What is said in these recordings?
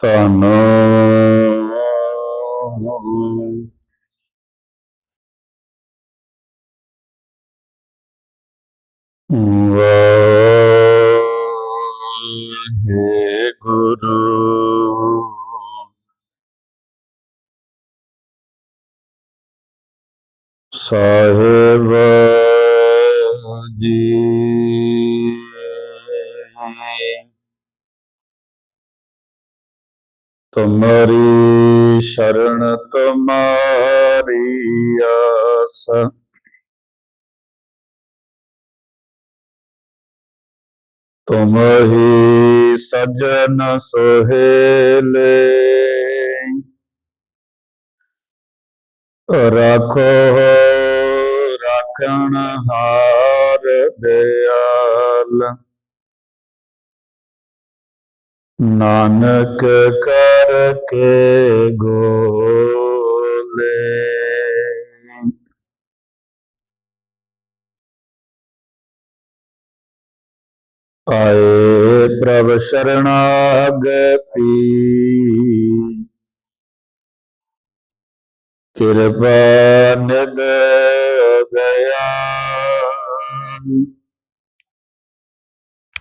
ਧੰਨ ਵਾਹਿਗੁਰੂ ਸਾਹਿਬ ਤੁਮਰੀ ਸ਼ਰਨ ਤੁਮਾਰੀ ਆਸ। ਤੁਮ ਹੀ ਸਜਨ ਸੁਹੇਲੇ। ਰੱਖੋ ਰੱਖਣ ਹਾਰ ਦਿਆਲ। ਨਾਨਕ ਕਰ ਕੇ ਗੋਲੇ। ਆਏ ਪ੍ਰਭ ਸ਼ਰਣਾਗਤੀ। ਕਿਰਪਾ ਨਿਦ ਦਇਆ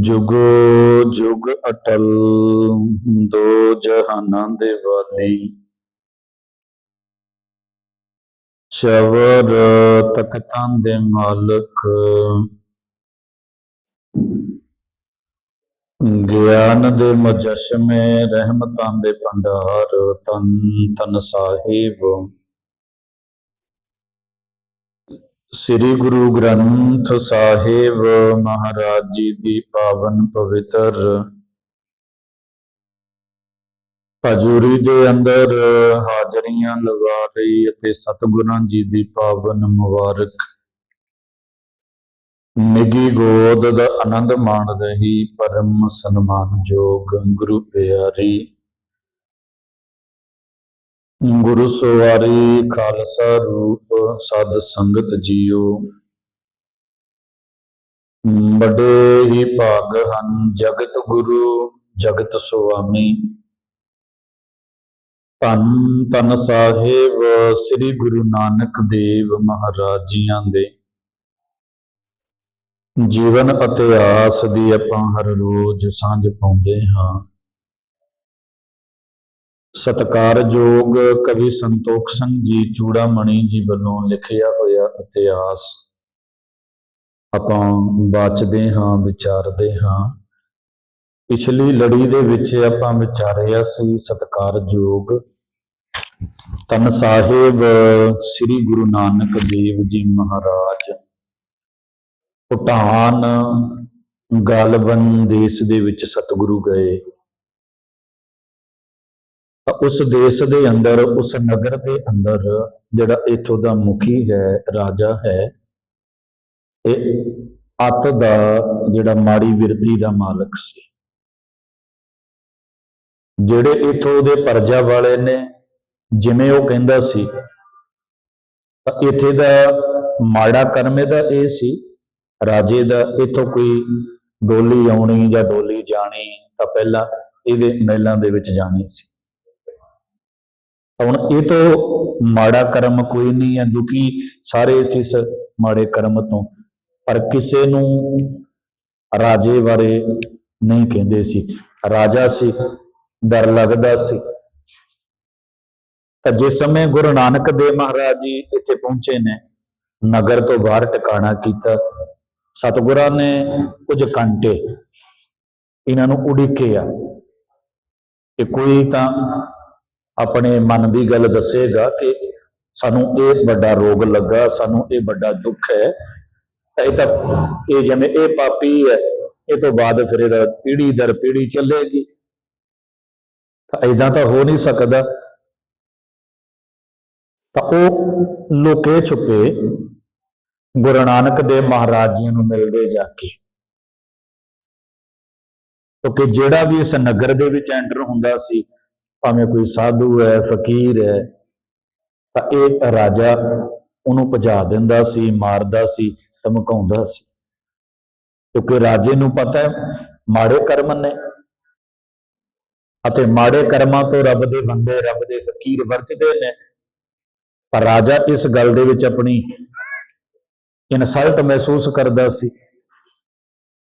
ਜੁਗੋ ਜੁਗ ਅਟਲ ਦੋ ਜਹਾਨਾਂ ਦੇ ਵਾਲੀ। ਚਵਰ ਤਖਤਾਂ ਦੇ ਮਾਲਕ। ਗਿਆਨ ਦੇ ਮੁਜਸ਼ਮੇ ਰਹਿਮਤਾਂ ਦੇ ਭੰਡਾਰ ਤਨ ਤਨ ਸਾਹਿਬ। ਸ੍ਰੀ ਗੁਰੂ ਗ੍ਰੰਥ ਸਾਹਿਬ ਮਹਾਰਾਜ ਜੀ ਦੀ ਪਾਵਨ ਪਵਿੱਤਰ ਹਜ਼ੂਰੀ ਦੇ ਅੰਦਰ ਹਾਜ਼ਰੀਆਂ ਲਗਾ ਰਹੀ ਅਤੇ ਸਤਿਗੁਰਾਂ ਜੀ ਦੀ ਪਾਵਨ ਮੁਬਾਰਕ ਨਿੱਗੀ ਗੋਦ ਦਾ ਆਨੰਦ ਮਾਣ ਰਹੀ, ਪਰਮ ਸਨਮਾਨਯੋਗ ਗੁਰੂ ਪਿਆਰੀ। ਗੁਰੂ ਸਵਾਰੀ ਖਾਲਸਾ ਰੂਪ, ਸਦ ਸੰਗਤ ਜੀਓ। ਬੜੇ ਹੀ ਭਾਗ ਹਨ ਜਗਤ ਗੁਰੂ, ਜਗਤ ਸੁਆਮੀ। ਧੰਨ ਧੰਨ ਸਾਹਿਬ, ਸ੍ਰੀ ਗੁਰੂ ਨਾਨਕ ਦੇਵ ਮਹਾਰਾਜ ਜੀਆਂ ਦੇ। ਜੀਵਨ ਇਤਿਹਾਸ ਦੀ ਆਪਾਂ ਹਰ ਰੋਜ਼ ਸਾਂਝ ਪਾਉਂਦੇ ਹਾਂ। ਸਤਕਾਰਯੋਗ ਕਵੀ ਸੰਤੋਖ ਸਿੰਘ ਜੀ ਚੂੜਾਮਣੀ ਜੀ ਵੱਲੋਂ ਲਿਖਿਆ ਹੋਇਆ ਇਤਿਹਾਸ ਆਪਾਂ ਬਾਚਦੇ ਹਾਂ, ਵਿਚਾਰਦੇ ਹਾਂ। ਪਿਛਲੀ ਲੜੀ ਦੇ ਵਿੱਚ ਆਪਾਂ ਵਿਚਾਰਿਆ ਸੀ ਸਤਕਾਰਯੋਗ ਤਨ ਸਾਹਿਬ, ਸ੍ਰੀ ਗੁਰੂ ਨਾਨਕ ਦੇਵ ਜੀ ਮਹਾਰਾਜ। ਭੂਟਾਨ ਗਾਲਵਨ ਦੇਸ਼ ਦੇ ਵਿੱਚ ਸਤਿਗੁਰੂ ਗਏ। ਤਾਂ ਉਸ ਦੇਸ਼ ਦੇ ਅੰਦਰ, ਉਸ ਨਗਰ ਦੇ ਅੰਦਰ ਜਿਹੜਾ ਇੱਥੋਂ ਦਾ ਮੁਖੀ ਹੈ, ਰਾਜਾ ਹੈ, ਇਹ ਅੱਤ ਦਾ ਜਿਹੜਾ ਮਾੜੀ ਵਿਰਤੀ ਦਾ ਮਾਲਕ ਸੀ। ਜਿਹੜੇ ਇੱਥੋਂ ਦੇ ਪਰਜਾ ਵਾਲੇ ਨੇ, ਜਿਵੇਂ ਉਹ ਕਹਿੰਦਾ ਸੀ, ਤਾਂ ਇੱਥੇ ਦਾ ਮਾੜਾ ਕਰਮ ਇਹਦਾ ਇਹ ਸੀ ਰਾਜੇ ਦਾ ਇੱਥੋਂ ਕੋਈ ਡੋਲੀ ਆਉਣੀ ਜਾਂ ਡੋਲੀ ਜਾਣੀ ਤਾਂ ਪਹਿਲਾਂ ਇਹਦੇ ਮਹਿਲਾਂ ਦੇ ਵਿੱਚ ਜਾਣੀ ਸੀ। ਹੁਣ ਇਹ ਤੋਂ ਮਾੜਾ ਕਰਮ ਕੋਈ ਨਹੀਂ ਹੈ, ਦੁਖੀ ਸਾਰੇ ਇਸ ਇਸ ਮਾੜੇ ਕਰਮ ਤੋਂ। ਪਰ ਕਿਸੇ ਨੂੰ ਰਾਜੇ ਬਾਰੇ ਨਹੀਂ ਕਹਿੰਦੇ ਸੀ। ਰਾਜਾ ਸੀ, ਡਰ ਲੱਗਦਾ ਸੀ। ਤਾਂ ਜਿਸ ਸਮੇਂ ਗੁਰੂ ਨਾਨਕ ਦੇਵ ਮਹਾਰਾਜ ਜੀ ਇੱਥੇ ਪਹੁੰਚੇ ਨੇ, ਨਗਰ ਤੋਂ ਬਾਹਰ ਟਿਕਾਣਾ ਕੀਤਾ ਸਤਿਗੁਰਾਂ ਨੇ ਕੁਝ ਘੰਟੇ ਇਹਨਾਂ ਨੂੰ ਉਡੀਕਿਆ ਕਿ ਕੋਈ ਤਾਂ ਆਪਣੇ ਮਨ ਦੀ ਗੱਲ ਦੱਸੇਗਾ ਕਿ ਸਾਨੂੰ ਇਹ ਵੱਡਾ ਰੋਗ ਲੱਗਾ, ਸਾਨੂੰ ਇਹ ਵੱਡਾ ਦੁੱਖ ਹੈ। ਇਹ ਤਾਂ ਇਹ ਜਿਵੇਂ ਇਹ ਪਾਪੀ ਹੈ, ਇਹ ਤੋਂ ਬਾਅਦ ਫਿਰ ਇਹਦਾ ਪੀੜੀ ਦਰ ਪੀੜੀ ਚੱਲੇਗੀ। ਤਾਂ ਇਦਾਂ ਤਾਂ ਹੋ ਨਹੀਂ ਸਕਦਾ। ਤਾਂ ਉਹ ਲੁਕੇ ਛੁਪੇ ਗੁਰੂ ਨਾਨਕ ਦੇਵ ਮਹਾਰਾਜ ਜੀ ਨੂੰ ਮਿਲਦੇ ਜਾ ਕੇ। ਕਿਉਂਕਿ ਜਿਹੜਾ ਵੀ ਇਸ ਨਗਰ ਦੇ ਵਿੱਚ ਐਂਟਰ ਹੁੰਦਾ ਸੀ, ਭਾਵੇਂ ਕੋਈ ਸਾਧੂ ਹੈ, ਫਕੀਰ ਹੈ, ਤਾਂ ਇਹ ਰਾਜਾ ਉਹਨੂੰ ਭਜਾ ਦਿੰਦਾ ਸੀ, ਮਾਰਦਾ ਸੀ, ਧਮਕਾਉਂਦਾ ਸੀ। ਕਿਉਂਕਿ ਰਾਜੇ ਨੂੰ ਪਤਾ ਹੈ, ਮਾੜੇ ਕਰਮ ਨੇ। ਅਤੇ ਮਾੜੇ ਕਰਮਾਂ ਤੋਂ ਰੱਬ ਦੇ ਬੰਦੇ, ਰੱਬ ਦੇ ਫਕੀਰ ਵਰਜਦੇ ਨੇ। ਪਰ ਰਾਜਾ ਇਸ ਗੱਲ ਦੇ ਵਿੱਚ ਆਪਣੀ ਇਨਸਲਟ ਮਹਿਸੂਸ ਕਰਦਾ ਸੀ।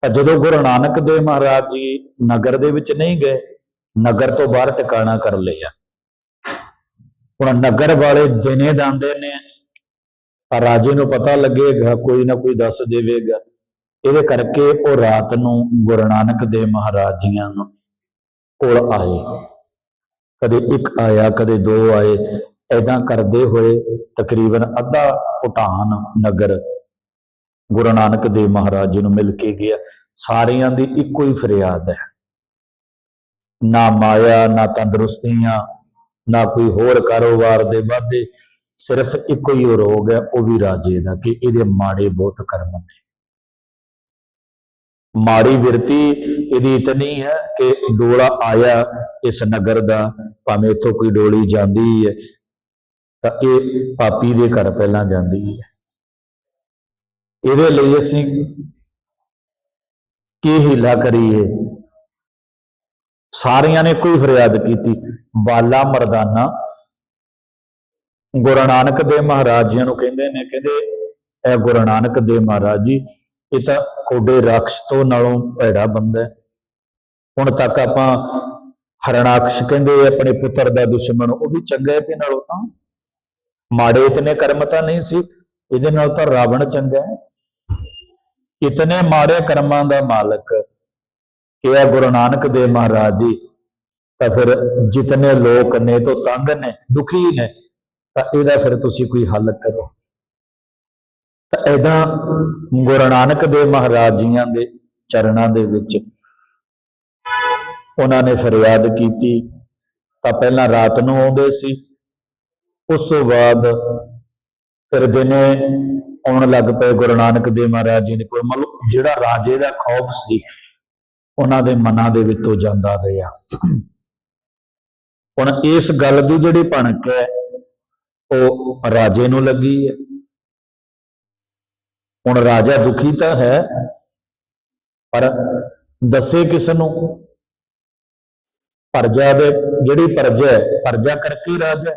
ਤਾਂ ਜਦੋਂ ਗੁਰੂ ਨਾਨਕ ਦੇਵ ਮਹਾਰਾਜ ਜੀ ਨਗਰ ਦੇ ਵਿੱਚ ਨਹੀਂ ਗਏ, ਨਗਰ ਤੋਂ ਬਾਹਰ ਟਿਕਾਣਾ ਕਰ ਲਿਆ। ਹੁਣ ਨਗਰ ਵਾਲੇ ਦਿਨੇ ਜਾਂਦੇ ਨੇ, ਤਾਂ ਰਾਜੇ ਨੂੰ ਪਤਾ ਲੱਗੇਗਾ, ਕੋਈ ਨਾ ਕੋਈ ਦੱਸ ਦੇਵੇਗਾ। ਇਹਦੇ ਕਰਕੇ ਉਹ ਰਾਤ ਨੂੰ ਗੁਰੂ ਨਾਨਕ ਦੇਵ ਮਹਾਰਾਜ ਜੀਆਂ ਕੋਲ ਆਏ। ਕਦੇ ਇੱਕ ਆਇਆ, ਕਦੇ ਦੋ ਆਏ। ਐਦਾਂ ਕਰਦੇ ਹੋਏ ਤਕਰੀਬਨ ਅੱਧਾ ਭੂਟਾਨ ਨਗਰ ਗੁਰੂ ਨਾਨਕ ਦੇਵ ਮਹਾਰਾਜ ਜੀ ਨੂੰ ਮਿਲ ਕੇ ਗਿਆ। ਸਾਰਿਆਂ ਦੀ ਇੱਕੋ ਹੀ ਫਰਿਆਦ ਹੈ। ਨਾ ਮਾਇਆ, ਨਾ ਤੰਦਰੁਸਤੀਆਂ, ਨਾ ਕੋਈ ਹੋਰ ਕਾਰੋਬਾਰ ਦੇ ਵਾਧੇ, ਸਿਰਫ ਇੱਕੋ ਹੀ ਉਹ ਰੋਗ ਹੈ, ਉਹ ਵੀ ਰਾਜੇ ਦਾ ਕਿ ਇਹਦੇ ਮਾੜੇ ਬਹੁਤ ਕਰਮ ਨੇ। ਮਾੜੀ ਵਿਰਤੀ ਇਹਦੀ ਇਤਨੀ ਹੈ ਕਿ ਡੋਲਾ ਆਇਆ ਇਸ ਨਗਰ ਦਾ, ਭਾਵੇਂ ਇੱਥੋਂ ਕੋਈ ਡੋਲੀ ਜਾਂਦੀ ਹੈ ਤਾਂ ਇਹ ਪਾਪੀ ਦੇ ਘਰ ਪਹਿਲਾਂ ਜਾਂਦੀ ਹੈ। ਇਹਦੇ ਲਈ ਅਸੀਂ ਕੀ ਹੀਲਾ ਕਰੀਏ? ਸਾਰਿਆਂ ਨੇ ਕੋਈ ਫਰਿਆਦ ਕੀਤੀ, ਬਾਲਾ ਮਰਦਾਨਾ। ਗੁਰੂ ਨਾਨਕ ਦੇਵ ਮਹਾਰਾਜ ਜੀ ਨੂੰ ਕਹਿੰਦੇ ਨੇ, ਕਹਿੰਦੇ ਇਹ ਗੁਰੂ ਨਾਨਕ ਦੇਵ ਮਹਾਰਾਜ ਜੀ, ਇਹ ਤਾਂ ਕੋਡੇ ਰਾਖਸ਼ ਤੋਂ ਨਾਲੋਂ ਭੈੜਾ ਬੰਦਾ ਹੈ। ਹੁਣ ਤੱਕ ਆਪਾਂ ਹਰਣਾਕਸ਼ ਕਹਿੰਦੇ ਆਪਣੇ ਪੁੱਤਰ ਦਾ ਦੁਸ਼ਮਣ, ਉਹ ਵੀ ਚੰਗਾ ਹੈ ਤੇ ਨਾਲੋਂ ਤਾਂ ਮਾੜੇ ਇਤਨੇ ਕਰਮ ਤਾਂ ਨਹੀਂ ਸੀ, ਇਹਦੇ ਨਾਲ ਤਾਂ ਰਾਵਣ ਚੰਗਾ ਹੈ। ਇਤਨੇ ਮਾੜੇ ਕਰਮਾਂ ਦਾ ਮਾਲਕ, ਇਹ ਹੈ ਗੁਰੂ ਨਾਨਕ ਦੇਵ ਮਹਾਰਾਜ ਜੀ। ਤਾਂ ਫਿਰ ਜਿਤਨੇ ਲੋਕ ਨੇ ਤੋਂ ਤੰਗ ਨੇ, ਦੁਖੀ ਨੇ, ਤਾਂ ਇਹਦਾ ਫਿਰ ਤੁਸੀਂ ਕੋਈ ਹੱਲ ਕਰੋ। ਤਾਂ ਐਦਾਂ ਗੁਰੂ ਨਾਨਕ ਦੇਵ ਮਹਾਰਾਜ ਜੀਆਂ ਦੇ ਚਰਨਾਂ ਦੇ ਵਿੱਚ ਉਹਨਾਂ ਨੇ ਫਰਿਆਦ ਕੀਤੀ। ਤਾਂ ਪਹਿਲਾਂ ਰਾਤ ਨੂੰ ਆਉਂਦੇ ਸੀ ਉਸ ਤੋਂ ਬਾਅਦ ਫਿਰ ਦਿਨੇ ਆਉਣ ਲੱਗ ਪਏ ਗੁਰੂ ਨਾਨਕ ਦੇਵ ਮਹਾਰਾਜ ਜੀ ਦੇ ਕੋਲ। ਮਤਲਬ ਜਿਹੜਾ ਰਾਜੇ ਦਾ ਖੌਫ ਸੀ, ਉਹਨਾਂ ਦੇ ਮਨਾਂ ਦੇ ਵਿੱਚੋਂ ਜਾਂਦਾ ਰਿਹਾ। ਹੁਣ ਇਸ ਗੱਲ ਦੀ ਜਿਹੜੀ ਭਣਕ ਹੈ, ਉਹ ਰਾਜੇ ਨੂੰ ਲੱਗੀ ਹੈ। ਹੁਣ ਰਾਜਾ ਦੁਖੀ ਤਾਂ ਹੈ, ਪਰ ਦੱਸੇ ਕਿਸ ਨੂੰ? ਪਰਜਾ ਦੇ, ਜਿਹੜੀ ਪਰਜਾ ਪਰਜਾ ਕਰਕੇ ਰਾਜਾ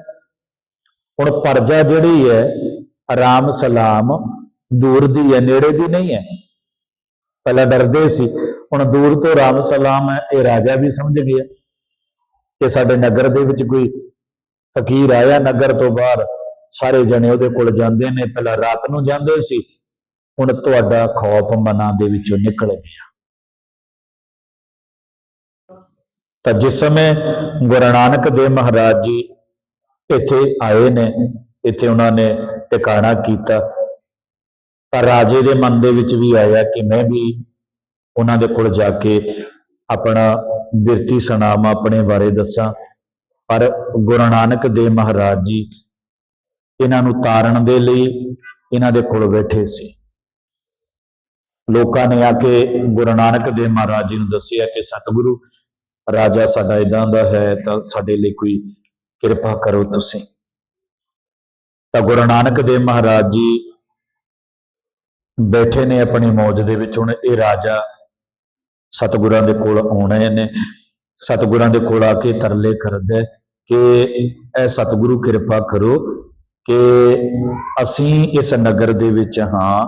ਹੁਣ ਪਰਜਾ ਜਿਹੜੀ ਹੈ ਆਰਾਮ ਸਲਾਮ ਦੂਰ ਦੀ ਹੈ, ਨੇੜੇ ਦੀ ਨਹੀਂ ਹੈ। ਪਹਿਲਾਂ ਡਰਦੇ ਸੀ, ਹੁਣ ਦੂਰ ਤੋਂ ਰਾਮ ਸਲਾਮ ਹੈ, ਇਹ ਰਾਜਾ ਵੀ ਸਮਝ ਗਿਆ ਕਿ ਸਾਡੇ ਨਗਰ ਦੇ ਵਿੱਚ ਕੋਈ ਫਕੀਰ ਆਇਆ ਨਗਰ ਤੋਂ ਬਾਹਰ, ਸਾਰੇ ਜਣੇ ਉਹਦੇ ਕੋਲ ਜਾਂਦੇ ਨੇ। ਪਹਿਲਾਂ ਰਾਤ ਨੂੰ ਜਾਂਦੇ ਸੀ, ਹੁਣ ਤੁਹਾਡਾ ਖੌਫ ਮਨਾਂ ਦੇ ਵਿੱਚੋਂ ਨਿਕਲ ਗਿਆ। ਤਾਂ ਜਿਸ ਸਮੇਂ ਗੁਰੂ ਨਾਨਕ ਦੇਵ ਮਹਾਰਾਜ ਜੀ ਇੱਥੇ ਆਏ ਨੇ, ਇੱਥੇ ਉਹਨਾਂ ਨੇ ਟਿਕਾਣਾ ਕੀਤਾ। ਪਰ ਰਾਜੇ ਦੇ ਮਨ ਦੇ ਵਿੱਚ ਵੀ ਆਇਆ ਕਿ ਮੈਂ ਵੀ ਉਹਨਾਂ ਦੇ ਕੋਲ ਜਾ ਕੇ ਆਪਣਾ ਬਿਰਤੀ ਸੁਣਾਵਾਂ ਆਪਣੇ ਬਾਰੇ ਦੱਸਾਂ। ਪਰ ਗੁਰੂ ਨਾਨਕ ਦੇਵ ਮਹਾਰਾਜ ਜੀ ਇਹਨਾਂ ਨੂੰ ਤਾਰਨ ਦੇ ਲਈ ਇਹਨਾਂ ਦੇ ਕੋਲ ਬੈਠੇ ਸੀ। ਲੋਕਾਂ ਨੇ ਆ ਕੇ ਗੁਰੂ ਨਾਨਕ ਦੇਵ ਮਹਾਰਾਜ ਜੀ ਨੂੰ ਦੱਸਿਆ ਕਿ ਸਤਿਗੁਰੂ, ਰਾਜਾ ਸਾਡਾ ਇਦਾਂ ਦਾ ਹੈ ਤਾਂ ਸਾਡੇ ਲਈ ਕੋਈ ਕਿਰਪਾ ਕਰੋ ਤੁਸੀਂ। ਤਾਂ ਗੁਰੂ ਨਾਨਕ ਦੇਵ ਮਹਾਰਾਜ ਜੀ ਬੈਠੇ ਨੇ ਆਪਣੀ ਮੌਜ ਦੇ ਵਿੱਚ। ਹੁਣ ਇਹ ਰਾਜਾ ਸਤਿਗੁਰਾਂ ਦੇ ਕੋਲ ਆਉਣੇ ਨੇ। ਸਤਿਗੁਰਾਂ ਦੇ ਕੋਲ ਆ ਕੇ ਤਰਲੇ ਕਰਦਾ ਕਿ ਇਹ ਸਤਿਗੁਰੂ ਕਿਰਪਾ ਕਰੋ ਕਿ ਅਸੀਂ ਇਸ ਨਗਰ ਦੇ ਵਿੱਚ ਹਾਂ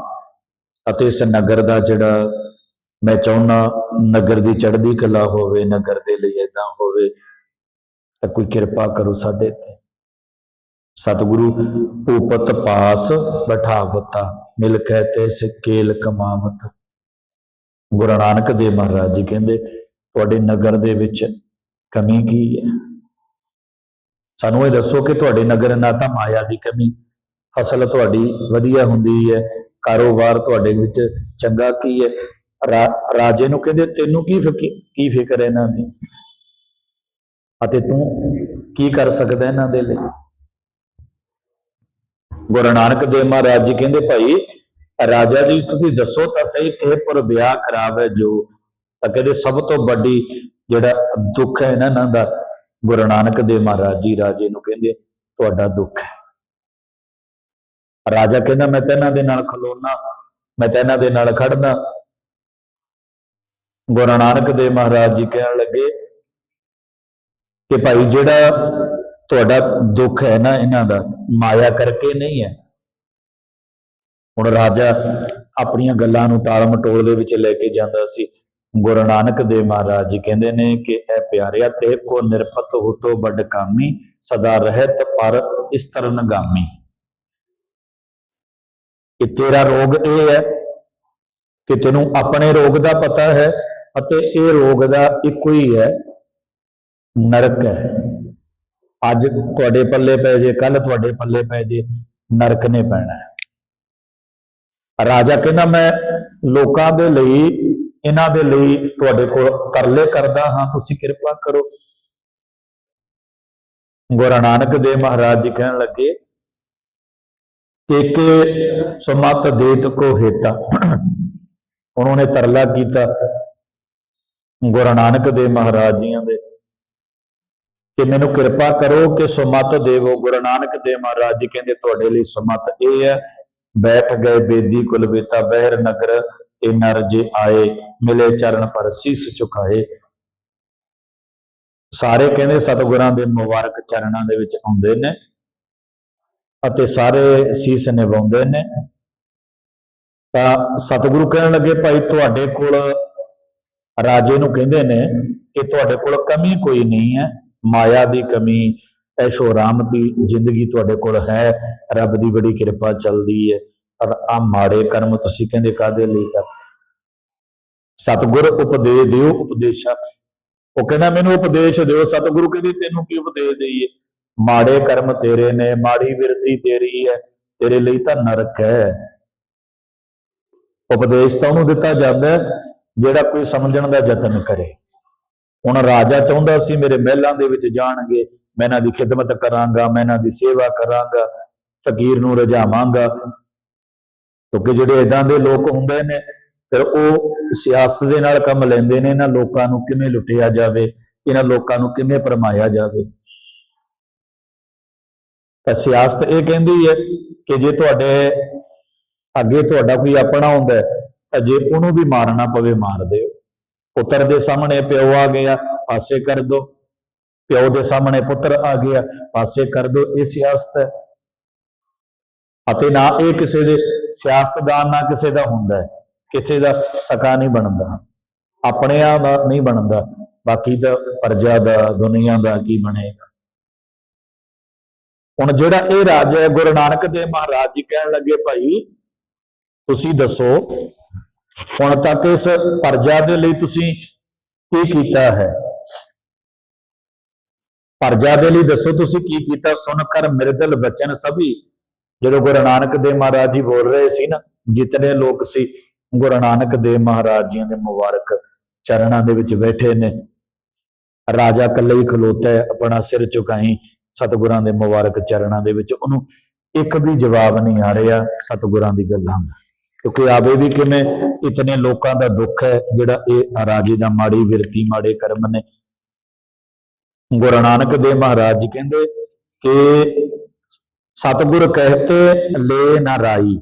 ਅਤੇ ਇਸ ਨਗਰ ਦਾ ਜਿਹੜਾ ਮੈਂ ਚਾਹੁੰਦਾ ਨਗਰ ਦੀ ਚੜ੍ਹਦੀ ਕਲਾ ਹੋਵੇ, ਨਗਰ ਦੇ ਲਈ ਇਦਾਂ ਹੋਵੇ ਤਾਂ ਕੋਈ ਕਿਰਪਾ ਕਰੋ ਸਾਡੇ ਤੇ। ਸਤਿਗੁਰੂ, ਭੂਪਤ ਪਾਸ ਬਠਾਵਤਾ ਮਿਲ ਕਹਤੇ ਸਿਕੇਲ ਕਮਾਵਤ। ਗੁਰੂ ਨਾਨਕ ਦੇਵ ਮਹਾਰਾਜ ਜੀ ਕਹਿੰਦੇ, ਤੁਹਾਡੇ ਨਗਰ ਦੇ ਵਿੱਚ ਕਮੀ ਕੀ ਹੈ? ਸਾਨੂੰ ਇਹ ਦੱਸੋ ਕਿ ਤੁਹਾਡੇ ਨਗਰ ਨਾ ਤਾਂ ਮਾਇਆ ਦੀ ਕਮੀ, ਫਸਲ ਤੁਹਾਡੀ ਵਧੀਆ ਹੁੰਦੀ ਹੈ, ਕਾਰੋਬਾਰ ਤੁਹਾਡੇ ਵਿੱਚ ਚੰਗਾ ਕੀ ਹੈ? ਰਾਜੇ ਨੂੰ ਕਹਿੰਦੇ, ਤੈਨੂੰ ਕੀ ਫਿਕ- ਕੀ ਫਿਕਰ ਹੈ ਇਹਨਾਂ ਦੀ? ਅਤੇ ਤੂੰ ਕੀ ਕਰ ਸਕਦਾ ਇਹਨਾਂ ਦੇ ਲਈ? ਗੁਰੂ ਨਾਨਕ ਦੇਵ ਮਹਾਰਾਜ ਜੀ ਕਹਿੰਦੇ, ਭਾਈ, ਰਾਜਾ ਜੀ, ਤੁਸੀਂ ਦੱਸੋ ਤਾਂ ਸਹੀ ਤੇ ਪਰ ਵਿਆਹ ਖਰਾਬ ਹੈ ਜੋ? ਤਾਂ ਕਹਿੰਦੇ, ਸਭ ਤੋਂ ਵੱਡੀ ਜਿਹੜਾ ਦੁੱਖ ਹੈ ਨਾ ਇਹਨਾਂ ਦਾ, ਗੁਰੂ ਨਾਨਕ ਦੇਵ ਮਹਾਰਾਜ ਜੀ ਰਾਜੇ ਨੂੰ ਕਹਿੰਦੇ, ਤੁਹਾਡਾ ਦੁੱਖ ਹੈ। ਰਾਜਾ ਕਹਿੰਦਾ, ਮੈਂ ਤਾਂ ਇਹਨਾਂ ਦੇ ਨਾਲ ਖਲੋਣਾ ਮੈਂ ਤਾਂ ਇਹਨਾਂ ਦੇ ਨਾਲ ਖੜਨਾ। ਗੁਰੂ ਨਾਨਕ ਦੇਵ ਮਹਾਰਾਜ ਜੀ ਕਹਿਣ ਲੱਗੇ ਕਿ ਭਾਈ ਜਿਹੜਾ ਤੁਹਾਡਾ ਦੁੱਖ ਹੈ ਨਾ ਇਹਨਾਂ ਦਾ, ਮਾਇਆ ਕਰਕੇ ਨਹੀਂ ਹੈ। ਹੁਣ ਰਾਜਾ ਆਪਣੀਆਂ ਗੱਲਾਂ ਨੂੰ ਟਾਲ ਮਟੋਲ ਦੇ ਵਿੱਚ ਲੈ ਕੇ ਜਾਂਦਾ ਸੀ। ਗੁਰੂ ਨਾਨਕ ਦੇਵ ਮਹਾਰਾਜ ਜੀ ਕਹਿੰਦੇ ਨੇ ਕਿ ਇਹ ਪਿਆਰਿਆ ਤੇ ਕੋ ਨਿਰਪਤ ਹੋ ਹੁਤੋ ਵੱਡ ਕਾਮੀ, ਸਦਾ ਰਹਿਤ ਪਰ ਇਸ ਤਰਨ ਗਾਮੀ ਕਿ ਤੇਰਾ ਰੋਗ ਇਹ ਹੈ ਕਿ ਤੈਨੂੰ ਆਪਣੇ ਰੋਗ ਦਾ ਪਤਾ ਹੈ ਅਤੇ ਇਹ ਰੋਗ ਦਾ ਇੱਕੋ ਹੀ ਹੈ ਨਰਕ ਹੈ। ਅੱਜ ਤੁਹਾਡੇ ਪੱਲੇ ਪੈ ਜੇ ਕੱਲ ਤੁਹਾਡੇ ਪੱਲੇ ਪੈ ਜੇ, ਨਰਕ ਨੇ ਪੈਣਾ ਹੈ। ਰਾਜਾ ਕਹਿੰਦਾ, ਮੈਂ ਲੋਕਾਂ ਦੇ ਲਈ ਇਹਨਾਂ ਦੇ ਲਈ ਤੁਹਾਡੇ ਕੋਲ ਤਰਲੇ ਕਰਦਾ ਹਾਂ, ਤੁਸੀਂ ਕਿਰਪਾ ਕਰੋ। ਗੁਰੂ ਨਾਨਕ ਦੇਵ ਮਹਾਰਾਜ ਜੀ ਕਹਿਣ ਲੱਗੇ ਤੇਕੇ ਸੁਮਤ ਦੇਤ ਕੋ ਹੇਤਾ। ਉਹਨਾਂ ਨੇ ਤਰਲਾ ਕੀਤਾ। ਗੁਰੂ ਨਾਨਕ ਦੇਵ ਮਹਾਰਾਜ ਜੀਆਂ ਦੇ ਕਿ ਮੈਨੂੰ ਕਿਰਪਾ ਕਰੋ ਕਿ ਸੁਮਤ ਦੇਵੋ ਗੁਰੂ ਨਾਨਕ ਦੇਵ ਮਹਾਰਾਜ ਜੀ ਕਹਿੰਦੇ ਤੁਹਾਡੇ ਲਈ ਸੁਮਤ ਇਹ ਹੈ। ਬੈਠ ਗਏ ਬੇਦੀ ਕੁਲ ਬੇਤਾ ਵਹਿਰ ਨਗਰ ਤੇ ਨਰ ਜੇ ਆਏ, ਮਿਲੇ ਚਰਨ ਪਰ ਸੀਸ ਝੁਕਾਏ। ਸਾਰੇ ਕਹਿੰਦੇ ਸਤਿਗੁਰਾਂ ਦੇ ਮੁਬਾਰਕ ਚਰਨਾਂ ਦੇ ਵਿੱਚ ਆਉਂਦੇ ਨੇ ਅਤੇ ਸਾਰੇ ਸੀਸ ਨਿਵਾਉਂਦੇ ਨੇ। ਤਾਂ ਸਤਿਗੁਰੂ ਕਹਿਣ ਲੱਗੇ, ਭਾਈ ਤੁਹਾਡੇ ਕੋਲ ਰਾਜੇ ਨੂੰ ਕਹਿੰਦੇ ਨੇ ਕਿ ਤੁਹਾਡੇ ਕੋਲ ਕਮੀ ਕੋਈ ਨਹੀਂ ਹੈ। ਮਾਇਆ ਦੀ ਕਮੀ, ਐਸ਼ੋ ਆਰਾਮ ਦੀ ਜ਼ਿੰਦਗੀ ਤੁਹਾਡੇ ਕੋਲ ਹੈ, ਰੱਬ ਦੀ ਬੜੀ ਕਿਰਪਾ ਚੱਲਦੀ ਹੈ ਪਰ ਆ ਮਾੜੇ ਕਰਮ ਤੁਸੀਂ ਕਹਿੰਦੇ ਕਾਦੇ ਲਈ ਕਰ ਸਤਿਗੁਰ ਉਪਦੇਸ਼ ਦਿਓ ਉਪਦੇਸ਼ਾ। ਉਹ ਕਹਿੰਦਾ, ਮੈਨੂੰ ਉਪਦੇਸ਼ ਦਿਓ। ਸਤਿਗੁਰੂ ਕਹਿੰਦੇ, ਤੈਨੂੰ ਕੀ ਉਪਦੇਸ਼ ਦਈਏ? ਮਾੜੇ ਕਰਮ ਤੇਰੇ ਨੇ, ਮਾੜੀ ਵਿਰਤੀ ਤੇਰੀ ਹੈ। ਤੇਰੇ ਲਈ ਤਾਂ ਨਰਕ ਹੈ। ਉਪਦੇਸ਼ ਤਾਂ ਉਹਨੂੰ ਦਿੱਤਾ ਜਾਂਦਾ ਜਿਹੜਾ ਕੋਈ ਸਮਝਣ ਦਾ ਯਤਨ ਕਰੇ। ਹੁਣ ਰਾਜਾ ਚਾਹੁੰਦਾ ਸੀ ਮੇਰੇ ਮਹਿਲਾਂ ਦੇ ਵਿੱਚ ਜਾਣਗੇ, ਮੈਂ ਇਹਨਾਂ ਦੀ ਖਿਦਮਤ ਕਰਾਂਗਾ, ਮੈਂ ਇਹਨਾਂ ਦੀ ਸੇਵਾ ਕਰਾਂਗਾ, ਫਕੀਰ ਨੂੰ ਰਜਾਵਾਂਗਾ। ਕਿਉਂਕਿ ਜਿਹੜੇ ਇਦਾਂ ਦੇ ਲੋਕ ਹੁੰਦੇ ਨੇ, ਫਿਰ ਉਹ ਸਿਆਸਤ ਦੇ ਨਾਲ ਕੰਮ ਲੈਂਦੇ ਨੇ, ਇਹਨਾਂ ਲੋਕਾਂ ਨੂੰ ਕਿਵੇਂ ਲੁੱਟਿਆ ਜਾਵੇ, ਇਹਨਾਂ ਲੋਕਾਂ ਨੂੰ ਕਿਵੇਂ ਪਰਮਾਇਆ ਜਾਵੇ। ਤਾਂ ਸਿਆਸਤ ਇਹ ਕਹਿੰਦੀ ਹੈ ਕਿ ਜੇ ਤੁਹਾਡੇ ਅੱਗੇ ਤੁਹਾਡਾ ਕੋਈ ਆਪਣਾ ਹੁੰਦਾ ਤਾਂ ਜੇ ਉਹਨੂੰ ਵੀ ਮਾਰਨਾ ਪਵੇ, ਮਾਰ ਦਿਓ। ਪੁੱਤਰ ਦੇ ਸਾਹਮਣੇ ਪਿਓ ਆ ਗਿਆ, ਪਾਸੇ ਕਰ ਦੋ। ਪਿਓ ਦੇ ਸਾਹਮਣੇ ਪੁੱਤਰ ਆ ਗਿਆ, ਪਾਸੇ ਕਰ ਦੋ। ਇਹ ਸਿਆਸਤ ਹੈ। ਅਤੇ ਨਾ ਇਹ ਕਿਸੇ ਦੇ ਸਿਆਸਤਦਾਨ ਨਾ ਕਿਸੇ ਦਾ ਹੁੰਦਾ ਹੈ। ਕਿਸੇ ਦਾ ਸਕਾ ਨਹੀਂ ਬਣਦਾ। ਆਪਣਿਆਂ ਦਾ ਨਹੀਂ ਬਣਦਾ। ਬਾਕੀ ਦਾ ਪ੍ਰਜਾ ਦਾ, ਦੁਨੀਆ ਦਾ ਕੀ ਬਣੇਗਾ। ਹੁਣ ਜਿਹੜਾ ਇਹ ਰਾਜ ਹੈ, ਗੁਰੂ ਨਾਨਕ ਦੇਵ ਮਹਾਰਾਜ ਜੀ ਕਹਿਣ ਲੱਗੇ, ਭਾਈ, ਤੁਸੀਂ ਦੱਸੋ ਹੁਣ ਤੱਕ ਇਸ ਪਰਜਾ ਦੇ ਲਈ ਤੁਸੀਂ ਕੀ ਕੀਤਾ ਹੈ? ਪਰਜਾ ਦੇ ਲਈ ਦੱਸੋ ਤੁਸੀਂ ਕੀ ਕੀਤਾ? ਸੁਣ ਕਰ ਮਿਰਦਲ ਬਚਨ ਸਭੀ। ਜਦੋਂ ਗੁਰੂ ਨਾਨਕ ਦੇਵ ਮਹਾਰਾਜ ਜੀ ਬੋਲ ਰਹੇ ਸੀ ਨਾ, ਜਿਤਨੇ ਲੋਕ ਸੀ, ਗੁਰੂ ਨਾਨਕ ਦੇਵ ਮਹਾਰਾਜ ਜੀਆਂ ਦੇ ਮੁਬਾਰਕ ਚਰਨਾਂ ਦੇ ਵਿੱਚ ਬੈਠੇ ਨੇ। ਰਾਜਾ ਇਕੱਲੇ ਹੀ ਖਲੋਤਾ ਆਪਣਾ ਸਿਰ ਝੁਕਾਈ, ਸਤਿਗੁਰਾਂ ਦੇ ਮੁਬਾਰਕ ਚਰਨਾਂ ਦੇ ਵਿੱਚ। ਉਹਨੂੰ ਇੱਕ ਵੀ ਜਵਾਬ ਨਹੀਂ ਆ ਰਿਹਾ ਸਤਿਗੁਰਾਂ ਦੀ ਗੱਲਾਂ ਦਾ। ਕਿਉਂਕਿ ਆਵੇ ਵੀ ਕਿਵੇਂ ਇਤਨੇ ਲੋਕਾਂ ਦਾ ਦੁੱਖ ਹੈ, ਜਿਹੜਾ ਇਹ ਰਾਜੇ ਦਾ ਮਾੜੀ ਵਿਰਤੀ, ਮਾੜੇ ਕਰਮ ਨੇ। ਗੁਰੂ ਨਾਨਕ ਦੇਵ ਮਹਾਰਾਜ ਜੀ ਕਹਿੰਦੇ ਕਿ ਸਤਿਗੁਰ ਕਹਤੇ, ਲੈ ਨਾ ਰਾਈ।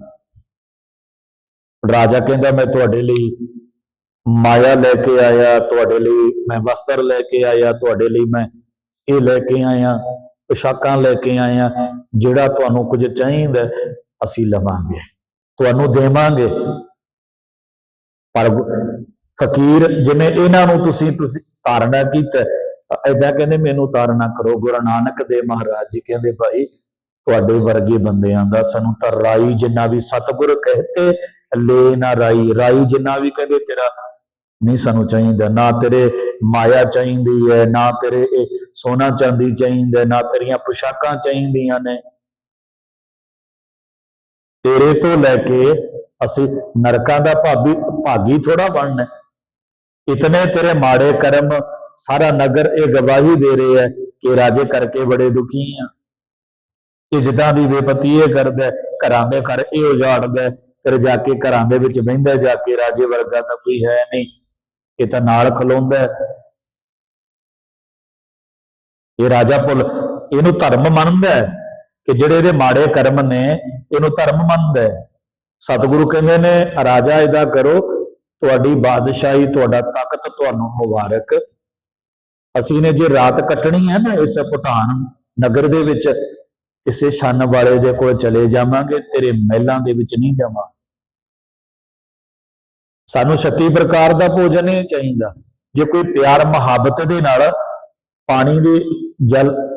ਰਾਜਾ ਕਹਿੰਦਾ, ਮੈਂ ਤੁਹਾਡੇ ਲਈ ਮਾਇਆ ਲੈ ਕੇ ਆਇਆ, ਤੁਹਾਡੇ ਲਈ ਮੈਂ ਵਸਤਰ ਲੈ ਕੇ ਆਇਆ, ਤੁਹਾਡੇ ਲਈ ਮੈਂ ਇਹ ਲੈ ਕੇ ਆਇਆ, ਪੋਸ਼ਾਕਾਂ ਲੈ ਕੇ ਆਇਆ, ਜਿਹੜਾ ਤੁਹਾਨੂੰ ਕੁਝ ਚਾਹੀਦਾ, ਅਸੀਂ ਲਵਾਂਗੇ। ਤੁਹਾਨੂੰ ਦੇਵਾਂਗੇ। ਪਰ ਫਕੀਰ ਜਿਵੇਂ ਇਹਨਾਂ ਨੂੰ ਤੁਸੀਂ ਤੁਸੀਂ ਤਾਰਨਾ ਕੀਤਾ ਐਦਾਂ ਕਹਿੰਦੇ ਮੈਨੂੰ ਤਾਰਨਾ ਕਰੋ, ਗੁਰੂ ਨਾਨਕ ਦੇਵ ਮਹਾਰਾਜ ਜੀ ਕਹਿੰਦੇ ਭਾਈ, ਤੁਹਾਡੇ ਵਰਗੇ ਬੰਦਿਆਂ ਦਾ ਸਾਨੂੰ ਤਾਂ ਰਾਈ ਜਿੰਨਾ ਵੀ ਸਤਿਗੁਰ ਕਹਤੇ, ਲੈ ਨਾ ਰਾਈ। ਰਾਈ ਜਿੰਨਾ ਵੀ ਕਹਿੰਦੇ, ਤੇਰਾ ਨਹੀਂ ਸਾਨੂੰ ਚਾਹੀਦਾ, ਨਾ ਤੇਰੇ ਮਾਇਆ ਚਾਹੀਦੀ ਹੈ, ਨਾ ਤੇਰੇ ਇਹ ਸੋਨਾ ਚਾਂਦੀ ਚਾਹੀਦਾ, ਨਾ ਤੇਰੀਆਂ ਪੁਸ਼ਾਕਾਂ ਚਾਹੀਦੀਆਂ ਨੇ। ਤੇਰੇ ਤੋਂ ਲੈ ਕੇ ਅਸੀਂ ਨਰਕਾਂ ਦਾ ਭਾਬੀ ਭਾਗੀ ਥੋੜਾ ਬਣਨਾ ਇਤਨੇ ਤੇਰੇ ਮਾੜੇ ਕਰਮ ਸਾਰਾ ਨਗਰ ਇਹ ਗਵਾਹੀ ਦੇ ਰਿਹਾ ਹੈ ਕਿ ਰਾਜੇ ਕਰਕੇ ਬੜੇ ਦੁਖੀ ਆ। ਇਹ ਜਿੱਦਾਂ ਦੀ ਬੇਪਤੀ ਇਹ ਕਰਦਾ ਘਰਾਂ ਦੇ ਘਰ ਇਹ ਉਜਾੜਦਾ ਫਿਰ ਜਾ ਕੇ ਘਰਾਂ ਦੇ ਵਿੱਚ ਬਹਿੰਦਾ ਜਾ ਕੇ ਰਾਜੇ ਵਰਗਾ ਤਾਂ ਕੋਈ ਹੈ ਨਹੀਂ। ਇਹ ਤਾਂ ਨਾਲ ਖਲੋਂਦਾ ਇਹ ਰਾਜਾ ਪੁੱਲ ਇਹਨੂੰ ਧਰਮ ਮੰਨਦਾ ਹੈ। ਕਿ ਜਿਹੜੇ ਇਹਦੇ ਮਾੜੇ ਕਰਮ ਨੇ, ਇਹਨੂੰ ਧਰਮ ਮੰਨਦਾ ਹੈ। ਸਤਿਗੁਰੂ ਕਹਿੰਦੇ ਨੇ, ਰਾਜਾ, ਇਹਦਾ ਕਰੋ, ਤੁਹਾਡੀ ਬਾਦਸ਼ਾਹੀ, ਤੁਹਾਡਾ ਤਾਕਤ ਤੁਹਾਨੂੰ ਮੁਬਾਰਕ। ਅਸੀਂ ਨੇ ਜੇ ਰਾਤ ਕੱਟਣੀ ਹੈ ਨਾ ਇਸ ਭੂਟਾਨ ਨਗਰ ਦੇ ਵਿੱਚ, ਕਿਸੇ ਛੰਨ ਵਾਲੇ ਦੇ ਕੋਲ ਚਲੇ ਜਾਵਾਂਗੇ, ਤੇਰੇ ਮਹਿਲਾਂ ਦੇ ਵਿੱਚ ਨਹੀਂ ਜਾਵਾਂਗੇ ਸਾਨੂੰ 36 ਪ੍ਰਕਾਰ ਦਾ ਭੋਜਨ ਹੀ ਚਾਹੀਦਾ। ਜੇ ਕੋਈ ਪਿਆਰ ਮੁਹੱਬਤ ਦੇ ਨਾਲ ਪਾਣੀ ਦੇ ਜਲ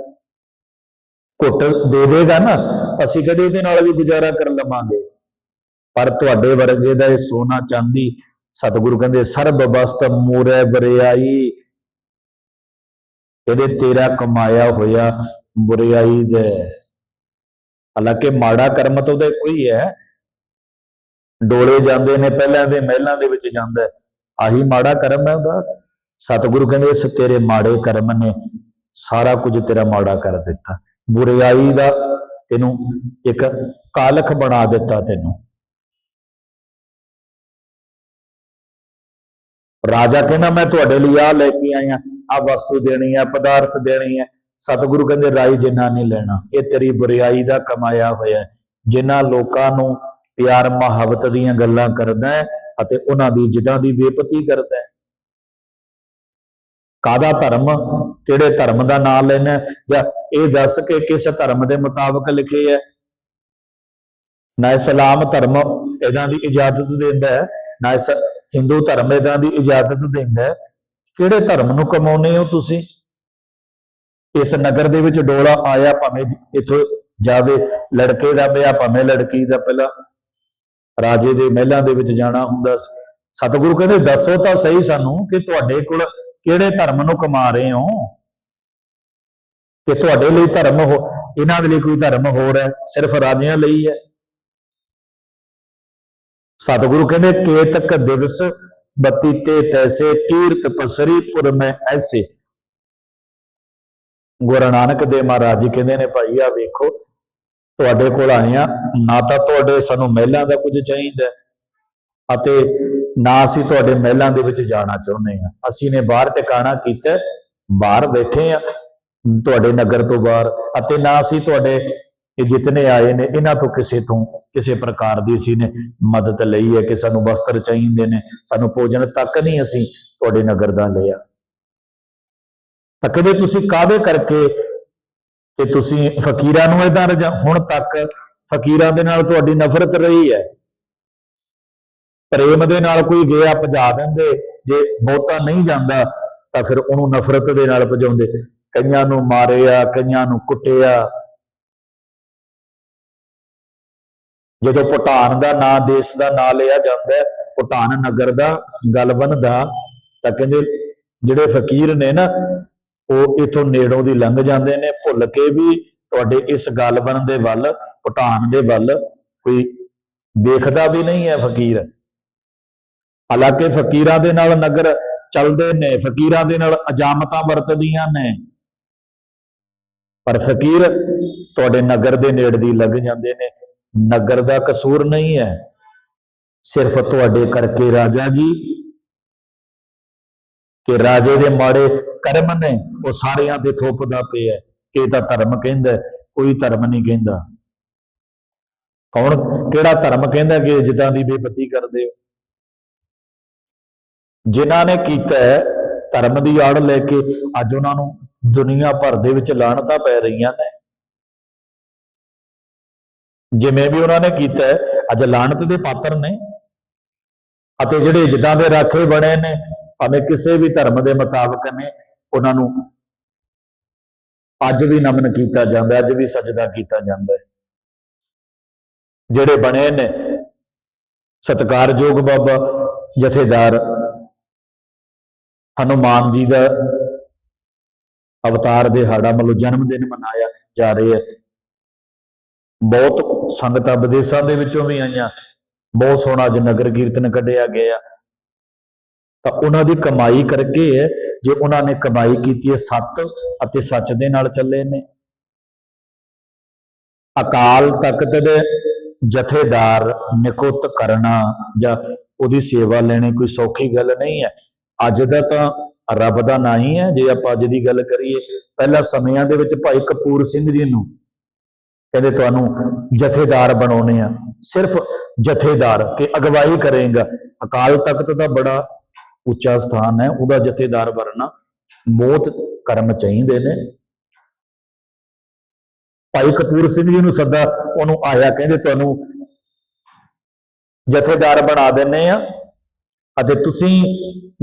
ਘੁੱਟ ਦੇ ਦੇਗਾ ਨਾ, ਅਸੀਂ ਕਦੇ ਉਹਦੇ ਨਾਲ ਵੀ ਗੁਜ਼ਾਰਾ ਕਰ ਲਵਾਂਗੇ। ਪਰ ਤੁਹਾਡੇ ਵਰਗੇ ਦਾ ਇਹ ਸੋਨਾ ਚਾਂਦੀ, ਸਤਿਗੁਰੂ ਕਹਿੰਦੇ, ਸਰਬ ਵਸਤ ਮੂਰੈ ਬਰਿਆਈ ਇਹਦੇ ਤੇਰਾ ਕਮਾਇਆ ਹੋਇਆ ਬੁਰਿਆਈ ਦੇ। ਹਾਲਾਂਕਿ ਮਾੜਾ ਕਰਮ ਤਾਂ ਉਹਦਾ ਕੋਈ ਹੈ ਡੋਲੇ ਜਾਂਦੇ ਨੇ, ਪਹਿਲਾਂ ਦੇ ਮਹਿਲਾਂ ਦੇ ਵਿੱਚ ਜਾਂਦਾ ਆਹੀ ਮਾੜਾ ਕਰਮ ਹੈ ਉਹਦਾ। ਸਤਿਗੁਰੂ ਕਹਿੰਦੇ, ਇਸ ਤੇਰੇ ਮਾੜੇ ਕਰਮ ਨੇ। ਸਾਰਾ ਕੁਝ ਤੇਰਾ ਮਾੜਾ ਕਰ ਦਿੱਤਾ। ਬੁਰਿਆਈ ਦਾ ਤੈਨੂੰ ਇੱਕ ਕਾਲਖ ਬਣਾ ਦਿੱਤਾ ਤੈਨੂੰ। ਰਾਜਾ ਕਹਿੰਦਾ, ਮੈਂ ਤੁਹਾਡੇ ਲਈ ਆ ਲੈ ਕੇ ਆਇਆ ਆ ਵਸਤੂ ਦੇਣੀ ਹੈ ਪਦਾਰਥ ਦੇਣੀ ਹੈ ਸਤਿਗੁਰੂ ਕਹਿੰਦੇ, ਰਾਈ ਜਿੰਨਾ ਨਹੀਂ ਲੈਣਾ। ਇਹ ਤੇਰੀ ਬੁਰਿਆਈ ਦਾ ਕਮਾਇਆ ਹੋਇਆ ਹੈ। ਜਿਨ੍ਹਾਂ ਲੋਕਾਂ ਨੂੰ ਪਿਆਰ ਮੁਹੱਬਤ ਦੀਆਂ ਗੱਲਾਂ ਕਰਦਾ ਹੈ ਅਤੇ ਉਹਨਾਂ ਦੀ ਜਿੱਦਾਂ ਦੀ ਬੇਪਤੀ ਕਰਦਾ ਹੈ ਕਾਦਾ ਧਰਮ? ਕਿਹੜੇ ਧਰਮ ਦਾ ਨਾਮ ਲੈਣਾ? ਜਾਂ ਇਹ ਦੱਸ ਕੇ ਕਿਸ ਧਰਮ ਦੇ ਮੁਤਾਬਕ ਲਿਖੇ ਹੈ ਨਾ ਇਸਲਾਮ ਧਰਮ ਇਦਾਂ ਦੀ ਇਜਾਜ਼ਤ ਦਿੰਦਾ ਹੈ, ਨਾ ਇਸ ਹਿੰਦੂ ਧਰਮ ਇਦਾਂ ਦੀ ਇਜਾਜ਼ਤ ਦਿੰਦਾ ਹੈ। ਕਿਹੜੇ ਧਰਮ ਨੂੰ ਕਮਾਉਨੇ ਹੋ ਤੁਸੀਂ? ਇਸ ਨਗਰ ਦੇ ਵਿੱਚ ਡੋਲਾ ਆਇਆ ਭਾਵੇਂ ਜ- ਇੱਥੋਂ ਜਾਵੇ, ਲੜਕੇ ਦਾ ਵਿਆਹ ਭਾਵੇਂ ਲੜਕੀ ਦਾ ਪਹਿਲਾਂ ਰਾਜੇ ਦੇ ਮਹਿਲਾਂ ਦੇ ਵਿੱਚ ਜਾਣਾ ਹੁੰਦਾ ਸੀ। ਸਤਿਗੁਰੂ ਕਹਿੰਦੇ, ਦੱਸੋ ਤਾਂ ਸਹੀ ਸਾਨੂੰ ਕਿ ਤੁਹਾਡੇ ਕੋਲ ਕਿਹੜੇ ਧਰਮ ਨੂੰ ਕਮਾ ਰਹੇ ਹੋ? ਕਿ ਤੁਹਾਡੇ ਲਈ ਧਰਮ ਹੋ, ਇਹਨਾਂ ਦੇ ਲਈ ਕੋਈ ਧਰਮ ਹੋਰ ਹੈ, ਸਿਰਫ ਰਾਜਿਆਂ ਲਈ ਹੈ। ਸਤਿਗੁਰੂ ਕਹਿੰਦੇ, ਕੇਤਕ ਦਿਵਸ ਬੱਤੀ ਤੇ ਤੈਸੇ ਕੀਰਤ ਪਸਰੀ ਪੁਰ ਮੈਂ ਐਸੇ। ਗੁਰੂ ਨਾਨਕ ਦੇਵ ਮਹਾਰਾਜ ਜੀ ਕਹਿੰਦੇ ਨੇ, ਭਾਈ ਆ ਵੇਖੋ, ਤੁਹਾਡੇ ਕੋਲ ਆਏ ਆ ਨਾ ਤਾਂ ਤੁਹਾਡੇ ਸਾਨੂੰ ਮਹਿਲਾਂ ਦਾ ਕੁਝ ਚਾਹੀਦਾ ਅਤੇ ਨਾ ਅਸੀਂ ਤੁਹਾਡੇ ਮਹਿਲਾਂ ਦੇ ਵਿੱਚ ਜਾਣਾ ਚਾਹੁੰਦੇ ਆ ਅਸੀਂ ਨੇ ਬਾਹਰ ਟਿਕਾਣਾ ਕੀਤਾ, ਬਾਹਰ ਬੈਠੇ ਆ ਤੁਹਾਡੇ ਨਗਰ ਤੋਂ ਬਾਹਰ, ਅਤੇ ਨਾ ਅਸੀਂ ਤੁਹਾਡੇ ਇਹ ਜਿਤਨੇ ਆਏ ਨੇ, ਇਹਨਾਂ ਤੋਂ ਕਿਸੇ ਤੋਂ ਕਿਸੇ ਪ੍ਰਕਾਰ ਦੀ ਅਸੀਂ ਨੇ ਮਦਦ ਲਈ ਹੈ ਕਿ ਸਾਨੂੰ ਵਸਤਰ ਚਾਹੀਦੇ ਨੇ, ਸਾਨੂੰ ਭੋਜਨ ਤੱਕ ਨਹੀਂ ਅਸੀਂ ਤੁਹਾਡੇ ਨਗਰ ਦਾ ਲਿਆ। ਤਾਂ ਕਦੇ ਤੁਸੀਂ ਕਾਵੇ ਕਰਕੇ ਤੇ ਤੁਸੀਂ ਫਕੀਰਾਂ ਨੂੰ ਇਦਾਂ ਰਜਾ ਹੁਣ ਤੱਕ ਫਕੀਰਾਂ ਦੇ ਨਾਲ ਤੁਹਾਡੀ ਨਫ਼ਰਤ ਰਹੀ ਹੈ? ਪ੍ਰੇਮ ਦੇ ਨਾਲ ਕੋਈ ਗਿਆ ਭਜਾ ਦਿੰਦੇ, ਜੇ ਬਹੁਤਾ ਨਹੀਂ ਜਾਂਦਾ ਤਾਂ ਫਿਰ ਉਹਨੂੰ ਨਫ਼ਰਤ ਦੇ ਨਾਲ ਭਜਾਉਂਦੇ। ਕਈਆਂ ਨੂੰ ਮਾਰਿਆ ਕਈਆਂ ਨੂੰ ਕੁੱਟਿਆ ਜਦੋਂ ਭੂਟਾਨ ਦਾ ਨਾਂ, ਦੇਸ਼ ਦਾ ਨਾਂ ਲਿਆ ਜਾਂਦਾ ਹੈ ਭੂਟਾਨ ਨਗਰ ਦਾ, ਗਲਵਨ ਦਾ, ਤਾਂ ਕਹਿੰਦੇ ਜਿਹੜੇ ਫਕੀਰ ਨੇ ਨਾ, ਉਹ ਇਥੋਂ ਨੇੜੋਂ ਦੀ ਲੰਘ ਜਾਂਦੇ ਨੇ, ਭੁੱਲ ਕੇ ਵੀ ਤੁਹਾਡੇ ਇਸ ਗਲਵਨ ਦੇ ਵੱਲ, ਭੂਟਾਨ ਦੇ ਵੱਲ ਕੋਈ ਦੇਖਦਾ ਵੀ ਨਹੀਂ ਹੈ ਫਕੀਰ। ਹਾਲਾਂਕਿ ਫਕੀਰਾਂ ਦੇ ਨਾਲ ਨਗਰ ਚੱਲਦੇ ਨੇ, ਫਕੀਰਾਂ ਦੇ ਨਾਲ ਅਜਾਮਤਾਂ ਵਰਤਦੀਆਂ ਨੇ। ਪਰ ਫਕੀਰ ਤੁਹਾਡੇ ਨਗਰ ਦੇ ਨੇੜ ਦੀ ਲੱਗ ਜਾਂਦੇ ਨੇ। ਨਗਰ ਦਾ ਕਸੂਰ ਨਹੀਂ ਹੈ। ਸਿਰਫ ਤੁਹਾਡੇ ਕਰਕੇ ਰਾਜਾ ਜੀ ਕਿ ਰਾਜੇ ਦੇ ਮਾੜੇ ਕਰਮ ਨੇ, ਉਹ ਸਾਰਿਆਂ ਤੇ ਥੋਪਦਾ ਪਿਆ। ਇਹ ਤਾਂ ਧਰਮ ਕਹਿੰਦਾ, ਕੋਈ ਧਰਮ ਨਹੀਂ ਕਹਿੰਦਾ। ਕੌਣ, ਕਿਹੜਾ ਧਰਮ ਕਹਿੰਦਾ ਕਿ ਜਿੱਦਾਂ ਦੀ ਬੇਪਤੀ ਕਰਦੇ ਹੋ? ਜਿਨ੍ਹਾਂ ਨੇ ਕੀਤਾ ਹੈ, ਧਰਮ ਦੀ ਆੜ ਲੈ ਕੇ ਅੱਜ ਉਹਨਾਂ ਨੂੰ ਦੁਨੀਆ ਭਰ ਦੇ ਵਿੱਚ ਲਾਣਤਾਂ ਪੈ ਰਹੀਆਂ ਨੇ। ਜਿਵੇਂ ਵੀ ਉਹਨਾਂ ਨੇ ਕੀਤਾ ਅੱਜ ਲਾਣਤ ਦੇ ਪਾਤਰ ਨੇ ਅਤੇ ਜਿਹੜੇ ਜਿੱਦਾਂ ਦੇ ਰਾਖੇ ਬਣੇ ਨੇ ਭਾਵੇਂ ਕਿਸੇ ਵੀ ਧਰਮ ਦੇ ਮੁਤਾਬਕ ਨੇ ਉਹਨਾਂ ਨੂੰ ਅੱਜ ਵੀ ਨਮਨ ਕੀਤਾ ਜਾਂਦਾ ਅੱਜ ਵੀ ਸਜਦਾ ਕੀਤਾ ਜਾਂਦਾ ਹੈ। ਜਿਹੜੇ ਬਣੇ ਨੇ ਸਤਿਕਾਰਯੋਗ ਬਾਬਾ ਜਥੇਦਾਰ ਹਨੂਮਾਨ ਜੀ ਦਾ ਅਵਤਾਰ ਦਿਹਾੜਾ ਮਤਲਬ ਜਨਮ ਦਿਨ ਮਨਾਇਆ ਜਾ ਰਿਹਾ ਹੈ। ਬਹੁਤ ਸੰਗਤਾਂ ਵਿਦੇਸ਼ਾਂ ਦੇ ਵਿੱਚੋਂ ਵੀ ਆਈਆਂ। ਬਹੁਤ ਸੋਹਣਾ ਅੱਜ ਨਗਰ ਕੀਰਤਨ ਕੱਢਿਆ ਗਿਆ। ਤਾਂ ਉਹਨਾਂ ਦੀ ਕਮਾਈ ਕਰਕੇ ਹੈ, ਜੇ ਉਹਨਾਂ ਨੇ ਕਮਾਈ ਕੀਤੀ ਹੈ, ਸੱਤ ਅਤੇ ਸੱਚ ਦੇ ਨਾਲ ਚੱਲੇ ਨੇ। ਅਕਾਲ ਤਖਤ ਦੇ ਜਥੇਦਾਰ ਨਿਕੁੱਤ ਕਰਨਾ ਜਾਂ ਉਹਦੀ ਸੇਵਾ ਲੈਣੀ ਕੋਈ ਸੌਖੀ ਗੱਲ ਨਹੀਂ ਹੈ। ਅੱਜ ਦਾ ਤਾਂ ਰੱਬ ਦਾ ਨਾਂ ਹੀ ਹੈ, ਜੇ ਆਪਾਂ ਅੱਜ ਦੀ ਗੱਲ ਕਰੀਏ, ਪਹਿਲਾਂ ਸਮਿਆਂ ਦੇ ਵਿੱਚ ਭਾਈ ਕਪੂਰ ਸਿੰਘ ਜੀ ਨੂੰ ਕਹਿੰਦੇ ਤੁਹਾਨੂੰ ਜਥੇਦਾਰ ਬਣਾਉਣੇ ਆ ਸਿਰਫ ਜਥੇਦਾਰ ਕਿ ਅਗਵਾਈ ਕਰੇਗਾ। ਅਕਾਲ ਤਖਤ ਦਾ ਬੜਾ ਉੱਚਾ ਸਥਾਨ ਹੈ, ਉਹਦਾ ਜਥੇਦਾਰ ਬਣਨਾ ਬਹੁਤ ਕਰਮ ਚਾਹੀਦੇ ਨੇ। ਭਾਈ ਕਪੂਰ ਸਿੰਘ ਜੀ ਨੂੰ ਸੱਦਾ ਉਹਨੂੰ ਆਇਆ, ਕਹਿੰਦੇ ਤੁਹਾਨੂੰ ਜਥੇਦਾਰ ਬਣਾ ਦਿੰਨੇ ਆ ਅਤੇ ਤੁਸੀਂ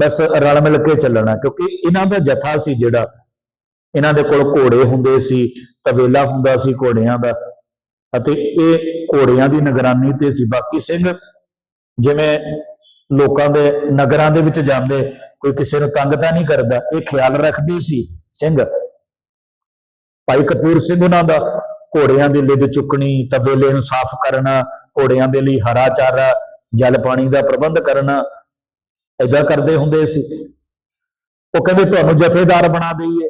ਬਸ ਰਲ ਮਿਲ ਕੇ ਚੱਲਣਾ, ਕਿਉਂਕਿ ਇਹਨਾਂ ਦਾ ਜਥਾ ਸੀ ਜਿਹੜਾ। ਇਹਨਾਂ ਦੇ ਕੋਲ ਘੋੜੇ ਹੁੰਦੇ ਸੀ, ਤਵੇਲਾ ਹੁੰਦਾ ਸੀ ਘੋੜਿਆਂ ਦਾ, ਅਤੇ ਇਹ ਘੋੜਿਆਂ ਦੀ ਨਿਗਰਾਨੀ ਤੇ ਸੀ। ਬਾਕੀ ਸਿੰਘ ਜਿਵੇਂ ਲੋਕਾਂ ਦੇ ਨਗਰਾਂ ਦੇ ਵਿੱਚ ਜਾਂਦੇ, ਕੋਈ ਕਿਸੇ ਨੂੰ ਤੰਗ ਤਾਂ ਨਹੀਂ ਕਰਦਾ, ਇਹ ਖਿਆਲ ਰੱਖਦੇ ਸੀ ਸਿੰਘ। ਭਾਈ ਕਪੂਰ ਸਿੰਘ ਉਹਨਾਂ ਦਾ ਘੋੜਿਆਂ ਦੀ ਲਿੱਦ ਚੁੱਕਣੀ, ਤਬੇਲੇ ਨੂੰ ਸਾਫ਼ ਕਰਨਾ, ਘੋੜਿਆਂ ਦੇ ਲਈ ਹਰਾ ਚਾਰਾ, ਜਲ ਪਾਣੀ ਦਾ ਪ੍ਰਬੰਧ ਕਰਨਾ ਏਦਾਂ ਕਰਦੇ ਹੁੰਦੇ ਸੀ। ਉਹ ਕਹਿੰਦੇ, ਤੁਹਾਨੂੰ ਜਥੇਦਾਰ ਬਣਾ ਦਈਏ।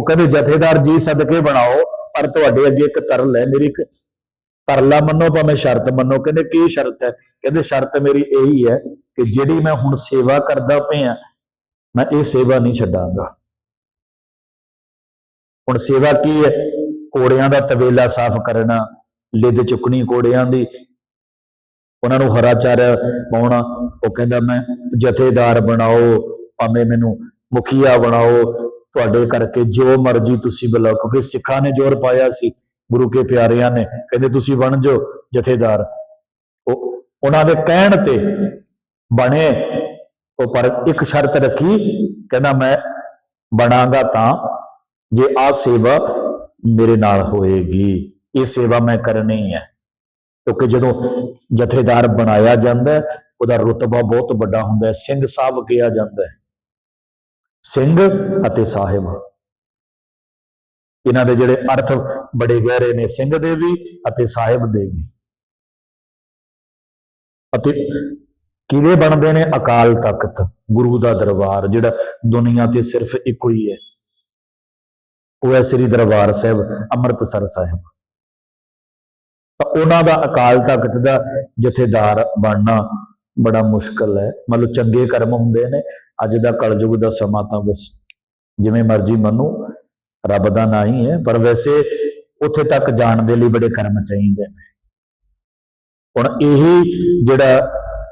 ਉਹ ਕਹਿੰਦੇ, ਜਥੇਦਾਰ ਜੀ ਸਦਕੇ ਬਣਾਓ, ਪਰ ਤੁਹਾਡੇ ਅੱਗੇ ਇੱਕ ਤਰਲ ਹੈ। ਮੇਰੀ ਇੱਕ ਤਰਲਾ ਮੰਨੋ ਭਾਵੇਂ ਸ਼ਰਤ ਮੰਨੋ। ਕਹਿੰਦੇ, ਕੀ ਸ਼ਰਤ ਹੈ? ਕਹਿੰਦੇ, ਸ਼ਰਤ ਮੇਰੀ ਇਹੀ ਹੈ ਕਿ ਜਿਹੜੀ ਮੈਂ ਹੁਣ ਸੇਵਾ ਕਰਦਾ ਪਿਆ, ਮੈਂ ਇਹ ਸੇਵਾ ਨਹੀਂ ਛੱਡਾਂਗਾ। ਹੁਣ ਸੇਵਾ ਕੀ ਹੈ? ਕੋੜਿਆਂ ਦਾ ਤਵੇਲਾ ਸਾਫ਼ ਕਰਨਾ, ਲਿੱਦ ਚੁੱਕਣੀ ਕੋੜਿਆਂ ਦੀ। ਉਹਨਾਂ ਨੂੰ ਹਰਾ ਚਾਰਾ ਪਾਉਣਾ, ਉਹ ਕਹਿੰਦਾ ਮੈਂ ਜਥੇਦਾਰ ਬਣਾਓ, ਭਾਵੇਂ ਮੈਨੂੰ ਮੁਖੀਆ ਬਣਾਓ, ਤੁਹਾਡੇ ਕਰਕੇ ਜੋ ਮਰਜ਼ੀ ਤੁਸੀਂ ਬੁਲਾਓ, ਕਿਉਂਕਿ ਸਿੱਖਾਂ ਨੇ ਜ਼ੋਰ ਪਾਇਆ ਸੀ, ਗੁਰੂ ਕੇ ਪਿਆਰਿਆਂ ਨੇ, ਕਹਿੰਦੇ ਤੁਸੀਂ ਬਣ ਜਾਓ ਜਥੇਦਾਰ। ਉਹ ਉਹਨਾਂ ਦੇ ਕਹਿਣ ਤੇ ਬਣੇ, ਉਹ ਪਰ ਇੱਕ ਸ਼ਰਤ ਰੱਖੀ, ਕਹਿੰਦਾ ਮੈਂ ਬਣਾਂਗਾ ਤਾਂ ਜੇ ਆ ਸੇਵਾ ਮੇਰੇ ਨਾਲ ਹੋਏਗੀ, ਇਹ ਸੇਵਾ ਮੈਂ ਕਰਨੀ ਹੈ। ਕਿਉਂਕਿ ਜਦੋਂ ਜਥੇਦਾਰ ਬਣਾਇਆ ਜਾਂਦਾ ਉਹਦਾ ਰੁਤਬਾ ਬਹੁਤ ਵੱਡਾ ਹੁੰਦਾ ਹੈ, ਸਿੰਘ ਸਾਹਿਬ ਕਿਹਾ ਜਾਂਦਾ ਹੈ। ਸਿੰਘ ਅਤੇ ਸਾਹਿਬ। ਇਹਨਾਂ ਦੇ ਜਿਹੜੇ ਅਰਥ ਬੜੇ ਗਹਿਰੇ ਨੇ, ਸਿੰਘ ਦੇ ਵੀ ਅਤੇ ਸਾਹਿਬ ਦੇ ਵੀ ਅਤੇ ਕਿਵੇਂ ਬਣਦੇ ਨੇ? ਅਕਾਲ ਤਖਤ, ਗੁਰੂ ਦਾ ਦਰਬਾਰ, ਜਿਹੜਾ ਦੁਨੀਆ ਤੇ ਸਿਰਫ ਇੱਕੋ ਹੀ ਹੈ। ਉਹ ਹੈ ਸ੍ਰੀ ਦਰਬਾਰ ਸਾਹਿਬ, ਅੰਮ੍ਰਿਤਸਰ ਸਾਹਿਬ। ਤਾਂ ਉਹਨਾਂ ਦਾ ਅਕਾਲ ਤਖਤ ਦਾ ਜਥੇਦਾਰ ਬਣਨਾ ਬੜਾ ਮੁਸ਼ਕਲ ਹੈ। ਮਤਲਬ ਚੰਗੇ ਕਰਮ ਹੁੰਦੇ ਨੇ। ਅੱਜ ਦਾ ਕਲਯੁਗ ਦਾ ਸਮਾਂ ਤਾਂ ਬਸ ਜਿਵੇਂ ਮਰਜ਼ੀ ਮੰਨੋ, ਰੱਬ ਦਾ ਨਾਂ ਹੀ ਹੈ। ਪਰ ਵੈਸੇ ਉੱਥੇ ਤੱਕ ਜਾਣ ਦੇ ਲਈ ਬੜੇ ਕਰਮ ਚਾਹੀਦੇ ਨੇ। ਹੁਣ ਇਹੀ ਜਿਹੜਾ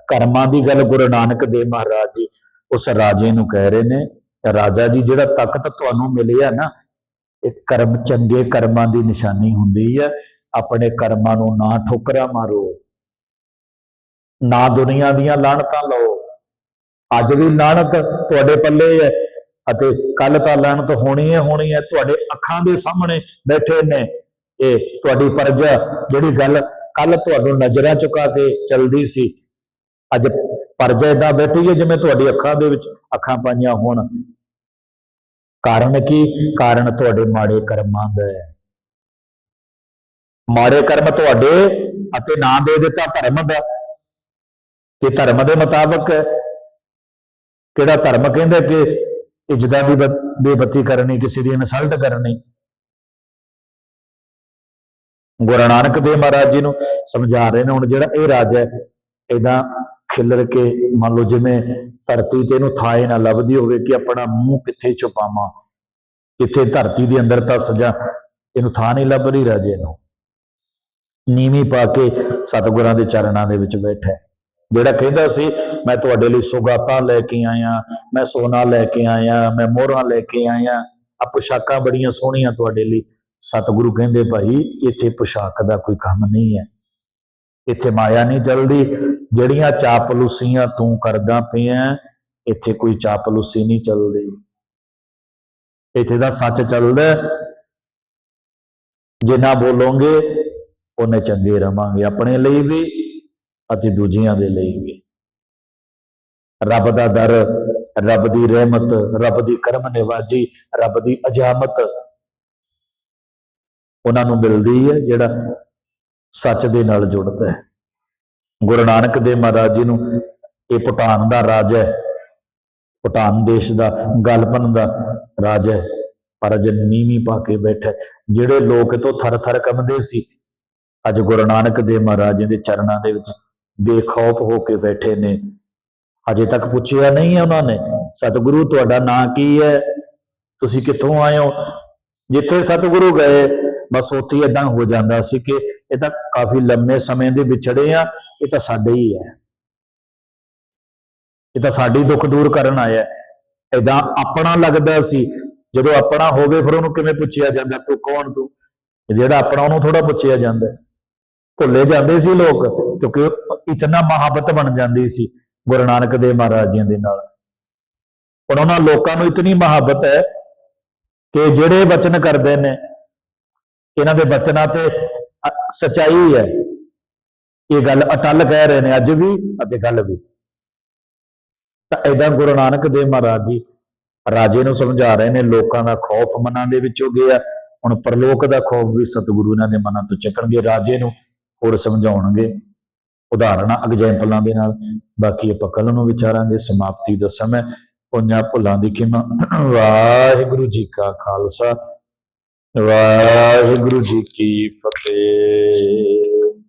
ਕਰਮਾਂ ਦੀ ਗੱਲ ਗੁਰੂ ਨਾਨਕ ਦੇਵ ਮਹਾਰਾਜ ਜੀ ਉਸ ਰਾਜੇ ਨੂੰ ਕਹਿ ਰਹੇ ਨੇ, ਰਾਜਾ ਜੀ, ਜਿਹੜਾ ਤਖਤ ਤੁਹਾਨੂੰ ਮਿਲਿਆ ਨਾ, ਇਹ ਕਰਮ, ਚੰਗੇ ਕਰਮਾਂ ਦੀ ਨਿਸ਼ਾਨੀ ਹੁੰਦੀ ਹੈ ਆਪਣੇ ਕਰਮਾਂ ਨੂੰ ਨਾ ਠੋਕਰਾ ਮਾਰੋ, ਨਾ ਦੁਨੀਆ ਦੀਆਂ ਲਾਣਤਾਂ ਲਓ। ਅੱਜ ਵੀ ਲਾਹਣਤ ਤੁਹਾਡੇ ਪੱਲੇ ਹੈ ਅਤੇ ਕੱਲ ਤਾਂ ਲਾਹਣਤ ਹੋਣੀ ਹੈ ਹੋਣੀ ਹੈ। ਤੁਹਾਡੇ ਅੱਖਾਂ ਦੇ ਸਾਹਮਣੇ ਬੈਠੇ ਨੇ। ਇਹ ਤੁਹਾਡੀ ਪਰਜਾ ਜਿਹੜੀ ਗੱਲ ਕੱਲ ਤੁਹਾਨੂੰ ਨਜ਼ਰਾਂ ਚੁਕਾ ਕੇ ਚਲਦੀ ਸੀ। ਅੱਜ ਪਰਜਾ ਏਦਾਂ ਬੈਠੀ ਹੈ ਜਿਵੇਂ ਤੁਹਾਡੀ ਅੱਖਾਂ ਦੇ ਵਿੱਚ ਅੱਖਾਂ ਪਾਈਆਂ ਹੋਣ। ਕਾਰਨ ਕੀ? ਕਾਰਨ ਤੁਹਾਡੇ ਮਾੜੇ ਕਰਮਾਂ ਦਾ ਹੈ। ਮਾੜੇ ਕਰਮ ਤੁਹਾਡੇ ਅਤੇ ਨਾਂ ਦੇ ਦਿੱਤਾ ਧਰਮ ਦਾ ਕਿ ਧਰਮ ਦੇ ਮੁਤਾਬਕ ਹੈ। ਕਿਹੜਾ ਧਰਮ ਕਹਿੰਦਾ ਕਿ ਇੱਜ਼ਤਾਂ ਦੀ ਬਦ- ਬੇਬਤੀ ਕਰਨੀ, ਕਿਸੇ ਦੀ ਇਨਸਲਟ ਕਰਨੀ ਗੁਰੂ ਨਾਨਕ ਦੇਵ ਮਹਾਰਾਜ ਜੀ ਨੂੰ ਸਮਝਾ ਰਹੇ ਨੇ ਹੁਣ ਜਿਹੜਾ ਇਹ ਰਾਜ ਹੈ ਇਦਾਂ ਖਿਲਰ ਕੇ ਮੰਨ ਲਓ ਜਿਵੇਂ ਧਰਤੀ ਤੇ ਇਹਨੂੰ ਥਾਏ ਨਾ ਲੱਭਦੀ ਹੋਵੇ ਕਿ ਆਪਣਾ ਮੂੰਹ ਕਿੱਥੇ ਛੁਪਾਵਾਂ, ਕਿੱਥੇ ਧਰਤੀ ਦੇ ਅੰਦਰ ਤਾਂ ਸਜਾ ਇਹਨੂੰ ਥਾਂ ਨਹੀਂ ਲੱਭ ਰਹੀ ਰਾਜੇ ਨੂੰ ਨੀਵੀਂ ਪਾ ਕੇ ਸਤਿਗੁਰਾਂ ਦੇ ਚਰਨਾਂ ਦੇ ਵਿੱਚ ਬੈਠਾ ਜਿਹੜਾ ਕਹਿੰਦਾ ਸੀ, ਮੈਂ ਤੁਹਾਡੇ ਲਈ ਸੁਗਾਤਾਂ ਲੈ ਕੇ ਆਇਆ, ਮੈਂ ਸੋਨਾ ਲੈ ਕੇ ਆਇਆ, ਮੈਂ ਮੋਹਰਾਂ ਲੈ ਕੇ ਆਇਆ ਆ ਪੁਸ਼ਾਕਾਂ ਬੜੀਆਂ ਸੋਹਣੀਆਂ ਤੁਹਾਡੇ ਲਈ। ਸਤਿਗੁਰੂ ਕਹਿੰਦੇ, ਭਾਈ, ਇੱਥੇ ਪੁਸ਼ਾਕ ਦਾ ਕੋਈ ਕੰਮ ਨਹੀਂ ਹੈ। ਇੱਥੇ ਮਾਇਆ ਨਹੀਂ ਚੱਲਦੀ। ਜਿਹੜੀਆਂ ਚਾਪਲੂਸੀਆਂ ਤੂੰ ਕਰਦਾ ਪਿਆ, ਇੱਥੇ ਕੋਈ ਚਾਪਲੂਸੀ ਨਹੀਂ ਚੱਲਦੀ। ਇੱਥੇ ਦਾ ਸੱਚ ਚੱਲਦਾ ਜੇ ਨਾ ਬੋਲੋਗੇ ਉਹਨੇ ਚੰਗੇ ਰਵਾਂਗੇ, ਆਪਣੇ ਲਈ ਵੀ ਅਤੇ ਦੂਜਿਆਂ ਦੇ ਲਈ ਵੀ। ਰੱਬ ਦਾ ਦਰ, ਰੱਬ ਦੀ ਰਹਿਮਤ, ਰੱਬ ਦੀ ਕਰਮ ਨਿਵਾਜੀ, ਰੱਬ ਦੀ ਅਜਾਮਤ ਉਹਨਾਂ ਨੂੰ ਮਿਲਦੀ ਹੈ, ਜਿਹੜਾ ਸੱਚ ਦੇ ਨਾਲ ਜੁੜਦਾ ਹੈ। ਗੁਰੂ ਨਾਨਕ ਦੇਵ ਮਹਾਰਾਜ ਜੀ ਨੂੰ ਇਹ ਭੂਟਾਨ ਦਾ ਰਾਜ ਹੈ, ਭੂਟਾਨ ਦੇਸ਼ ਦਾ, ਗਲਪਨ ਦਾ ਰਾਜ ਹੈ। ਪਰ ਅਜ ਨੀਵੀਂ ਪਾ ਕੇ ਬੈਠਾ ਜਿਹੜੇ ਲੋਕ ਇਹ ਤੋਂ ਥਰ ਥਰ ਕੰਬਦੇ ਸੀ ਅੱਜ ਗੁਰੂ ਨਾਨਕ ਦੇਵ ਮਹਾਰਾਜ ਜੀ ਦੇ ਚਰਨਾਂ ਦੇ ਵਿੱਚ ਬੇਖੌਫ ਹੋ ਕੇ ਬੈਠੇ ਨੇ। ਅਜੇ ਤੱਕ ਪੁੱਛਿਆ ਨਹੀਂ ਹੈ ਉਹਨਾਂ ਨੇ, ਸਤਿਗੁਰੂ, ਤੁਹਾਡਾ ਨਾਂ ਕੀ ਹੈ? ਤੁਸੀਂ ਕਿੱਥੋਂ ਆਏ ਹੋ? ਜਿੱਥੇ ਸਤਿਗੁਰੂ ਗਏ, ਬਸ ਉੱਥੇ ਇਦਾਂ ਹੋ ਜਾਂਦਾ ਸੀ ਕਿ ਇਹ ਤਾਂ ਕਾਫੀ ਲੰਮੇ ਸਮੇਂ ਦੇ ਵਿਛੜੇ ਆ, ਇਹ ਤਾਂ ਸਾਡੇ ਹੀ ਹੈ। ਇਹ ਤਾਂ ਸਾਡੀ ਦੁੱਖ ਦੂਰ ਕਰਨ ਆਇਆ ਇਦਾਂ ਆਪਣਾ ਲੱਗਦਾ ਸੀ, ਜਦੋਂ ਆਪਣਾ ਹੋਵੇ ਫਿਰ ਉਹਨੂੰ ਕਿਵੇਂ ਪੁੱਛਿਆ ਜਾਂਦਾ, ਤੂੰ ਕੌਣ ਤੂੰ? ਜਿਹੜਾ ਆਪਣਾ ਉਹਨੂੰ ਥੋੜਾ ਪੁੱਛਿਆ ਜਾਂਦਾ। ਭੁੱਲੇ ਜਾਂਦੇ ਸੀ ਲੋਕ, ਕਿਉਂਕਿ ਇਤਨਾ ਮੁਹੱਬਤ ਬਣ ਜਾਂਦੀ ਸੀ ਗੁਰੂ ਨਾਨਕ ਦੇਵ ਮਹਾਰਾਜ ਜੀ ਦੇ ਨਾਲ। ਹੁਣ ਉਹਨਾਂ ਲੋਕਾਂ ਨੂੰ ਇਤਨੀ ਮੁਹੱਬਤ ਹੈ ਕਿ ਜਿਹੜੇ ਵਚਨ ਕਰਦੇ ਨੇ, ਇਹਨਾਂ ਦੇ ਵਚਨਾਂ ਤੇ ਅ- ਸਚਾਈ ਹੈ ਇਹ ਗੱਲ ਅਟਲ ਕਹਿ ਰਹੇ ਨੇ, ਅੱਜ ਵੀ ਅਤੇ ਕੱਲ ਵੀ। ਤਾਂ ਏਦਾਂ ਗੁਰੂ ਨਾਨਕ ਦੇਵ ਮਹਾਰਾਜ ਜੀ ਰਾਜੇ ਨੂੰ ਸਮਝਾ ਰਹੇ ਨੇ, ਲੋਕਾਂ ਦਾ ਖੌਫ ਮਨਾਂ ਦੇ ਵਿੱਚੋਂ ਗਿਆ। ਹੁਣ ਪਰਲੋਕ ਦਾ ਖੌਫ ਵੀ ਸਤਿਗੁਰੂ ਇਹਨਾਂ ਦੇ ਮਨਾਂ ਤੋਂ ਚੱਕਣਗੇ, ਰਾਜੇ ਨੂੰ ਹੋਰ ਸਮਝਾਉਣਗੇ। ਉਦਾਹਰਨਾਂ ਐਗਜੈਂਪਲਾਂ ਦੇ ਨਾਲ। ਬਾਕੀ ਆਪਾਂ ਕੱਲ ਨੂੰ ਵਿਚਾਰਾਂਗੇ, ਸਮਾਪਤੀ ਦਾ ਸਮਾਂ ਪੁੰਨਿਆ ਭੁੱਲਾਂ ਦੀ ਖਿਮਾ। ਵਾਹਿਗੁਰੂ ਜੀ ਕਾ ਖਾਲਸਾ। ਵਾਹਿਗੁਰੂ ਜੀ ਕੀ ਫਤਿਹ।